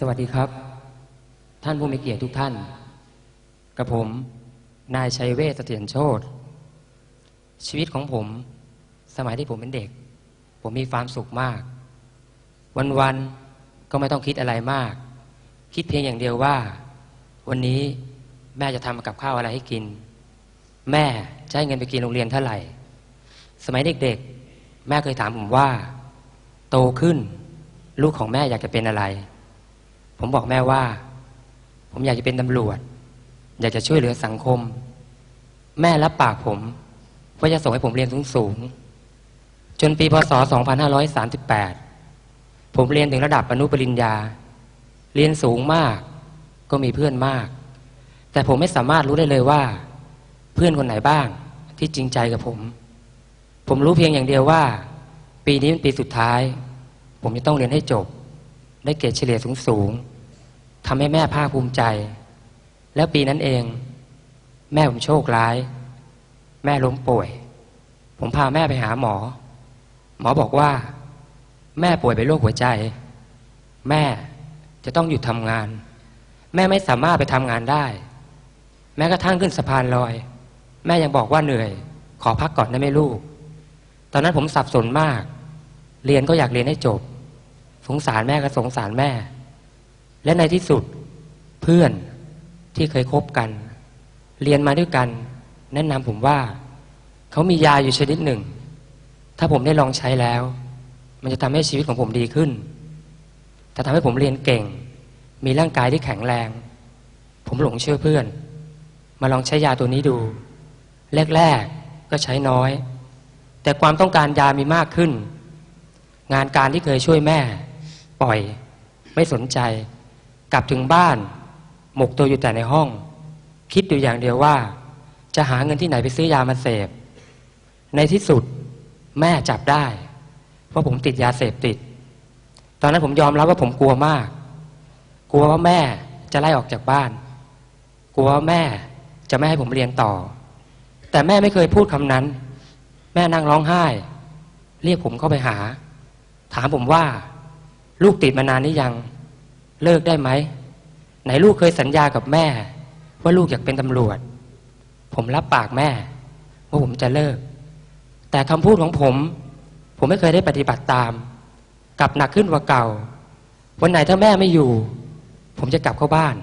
สวัสดีครับ ท่านผู้มีเกียรติทุกท่าน กับผม นายชัยเวชเสถียรโชตชีวิตของผม สมัยที่ผมเป็นเด็ก ผมมีความสุขมาก วันๆก็ไม่ต้องคิดอะไรมาก คิดเพียงอย่างเดียวว่า วันนี้แม่จะทำกับข้าวอะไรให้กิน แม่จะให้เงินไปกินโรงเรียนเท่าไหร่ สมัยเด็กๆ แม่เคยถามผมว่า โตขึ้น ลูกของแม่อยากจะเป็นอะไร ผมบอกแม่ว่า ผมอยากจะเป็นตำรวจ อยากจะช่วยเหลือสังคม แม่รับปากผมว่าจะส่งให้ผมเรียนสูงๆจนปีพศ 2538 ผมเรียนถึงระดับอนุปริญญา เรียนสูงมาก ก็มีเพื่อนมาก แต่ผมไม่สามารถรู้ได้เลยว่า เพื่อนคนไหนบ้างที่จริงใจกับผม ผมรู้เพียงอย่างเดียวว่า ปีนี้เป็นปีสุดท้าย ผมจะต้องเรียนให้จบ ได้เกรดเฉลี่ยสูงๆทำให้แม่ภาคภูมิใจ แล้วปีนั้นเอง แม่ผมโชคร้าย แม่ล้มป่วย ผมพาแม่ไปหาหมอ หมอบอกว่า แม่ป่วยเป็นโรคหัวใจ แม่จะต้องหยุดทำงาน แม่ไม่สามารถไปทำงานได้ แม้กระทั่งขึ้นสะพานลอย แม่ยังบอกว่าเหนื่อย ขอพักก่อนได้ไหมลูก ตอนนั้นผมสับสนมาก เรียนก็อยากเรียนให้จบ สงสารแม่ก็สงสารแม่ และในที่สุดเพื่อนที่เคยคบกัน เรียนมาด้วยกัน แนะนำผมว่า เขามียาอยู่ชนิดหนึ่ง ถ้าผมได้ลองใช้แล้ว มันจะทำให้ชีวิตของผมดีขึ้นจะทำให้ผมเรียนเก่ง มีร่างกายที่แข็งแรง ผมหลงเชื่อเพื่อน มาลองใช้ยาตัวนี้ดู แรกๆก็ใช้น้อย แต่ความต้องการยามีมากขึ้น งานการที่เคยช่วยแม่ ปล่อย ไม่สนใจ กลับถึงบ้าน หมกตัวอยู่แต่ในห้อง คิดอยู่อย่างเดียวว่า จะหาเงินที่ไหนไปซื้อยามาเสพ ในที่สุดแม่จับได้ว่าะผมติดยาเสพติด ตอนนั้นผมยอมรับว่าผมกลัวมาก กลัวว่าแม่จะไล่ออกจากบ้าน กลัวว่าแม่จะไม่ให้ผมเรียนต่อ แต่แม่ไม่เคยพูดคำนั้น แม่นั่งร้องไห้ เรียกผมเข้าไปหา ถามผมว่า ลูกติดมานานนี้ยัง เลิกได้ไหม ไหนลูกเคยสัญญากับแม่ ว่าลูกอยากเป็นตำรวจ ผมรับปากแม่ ว่าผมจะเลิก แต่คำพูดของผม ผมไม่เคยได้ปฏิบัติตาม กลับหนักขึ้นกว่าเก่า วันไหนถ้าแม่ไม่อยู่ ผมจะกลับเข้าบ้าน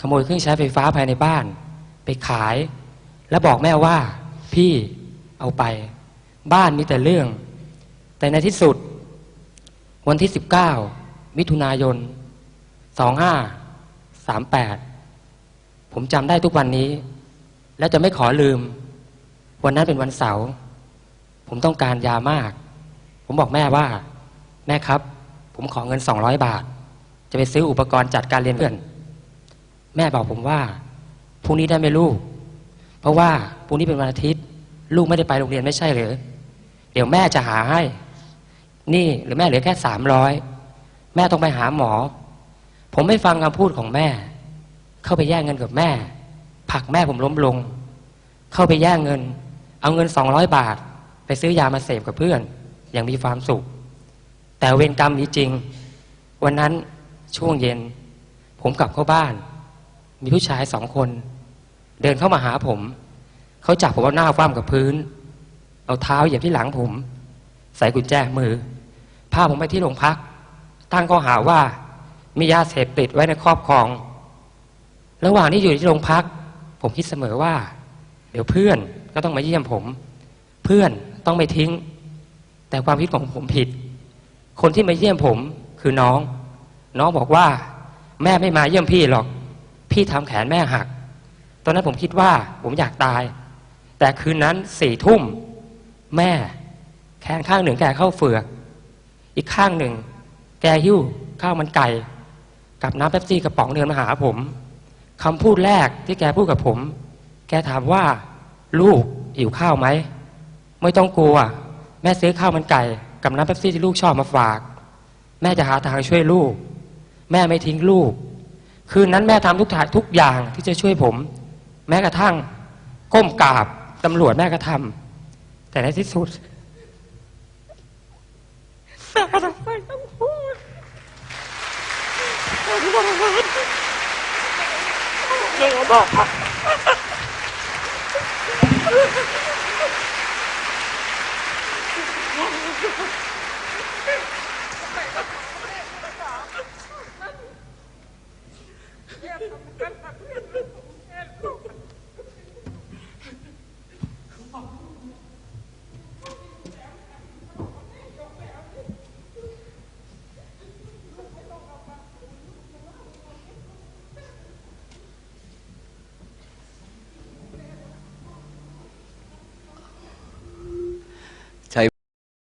ขโมยเครื่องใช้ไฟฟ้าภายในบ้าน ไปขาย แล้วบอกแม่ว่า พี่เอาไป บ้านมีแต่เรื่อง แต่ในที่สุด วันที่ 19 มิถุนายน 2538 ผมจำได้ทุกวันนี้ และจะไม่ขอลืม วันนั้นเป็นวันเสาร์ผมต้องการยามาก ผมบอกแม่ว่า แม่ครับ ผมขอเงิน 200 บาท จะไปซื้ออุปกรณ์จัดการเรียนเพื่อน แม่บอกผมว่าพรุ่งนี้ได้ไหมลูก เพราะว่าพรุ่งนี้เป็นวันอาทิตย์ ลูกไม่ได้ไปโรงเรียนไม่ใช่เหรือ เดี๋ยวแม่จะหาให้ นี่หรือแม่เหลือแค่สามร้อยแม่ต้องไปหาหมอ ผมไม่ฟังคำพูดของแม่ เข้าไปแย่งเงินกับแม่ผลักแม่ผมล้มลง เข้าไปแย่งเงิน เอาเงินสองร้อยบาท ไปซื้อยามาเสพกับเพื่อน อย่างมีความสุข แต่เวรกรรมมีจริง วันนั้นช่วงเย็น ผมกลับเข้าบ้าน มีผู้ชายสองคน เดินเข้ามาหาผม เขาจับผมเอาหน้าฟ้ามกับพื้น เอาเท้าเหยียบที่หลังผม ใส่กุญแจมือ พาผมไปที่โรงพัก ตั้งข้อหาว่า มียาเสพติดไว้ในครอบครอง ระหว่างที่อยู่ที่โรงพัก ผมคิดเสมอว่า เดี๋ยวเพื่อนก็ต้องมาเยี่ยมผม เพื่อนต้องไม่ทิ้ง แต่ความคิดของผมผิด คนที่มาเยี่ยมผมคือน้อง น้องบอกว่า แม่ไม่มาเยี่ยมพี่หรอก พี่ทำแขนแม่หัก ตอนนั้นผมคิดว่าผมอยากตาย แต่คืนนั้นสี่ทุ่มแม่ แขนข้างหนึ่งแกเข้าเฟือก อีกข้างหนึ่ง แกหิ้วข้าวมันไก่ กับน้ำเป๊ปซี่กระป๋องเดินมาหาผมคำพูดแรกที่แกพูดกับผม แกถามว่า ลูกหิวข้าวไหม ไม่ต้องกลัว แม่ซื้อข้าวมันไก่ กับน้ำเป๊ปซี่ที่ลูกชอบมาฝาก แม่จะหาทางช่วยลูก แม่ไม่ทิ้งลูก คืนนั้นแม่ทำทุกทางทุกอย่างที่จะช่วยผม แม้กระทั่ง ก้มกราบตำรวจแม่ก็ทำแต่ในที่สุดแม่ก็ทำไม่ต้องพูด จริงบอกค่ะ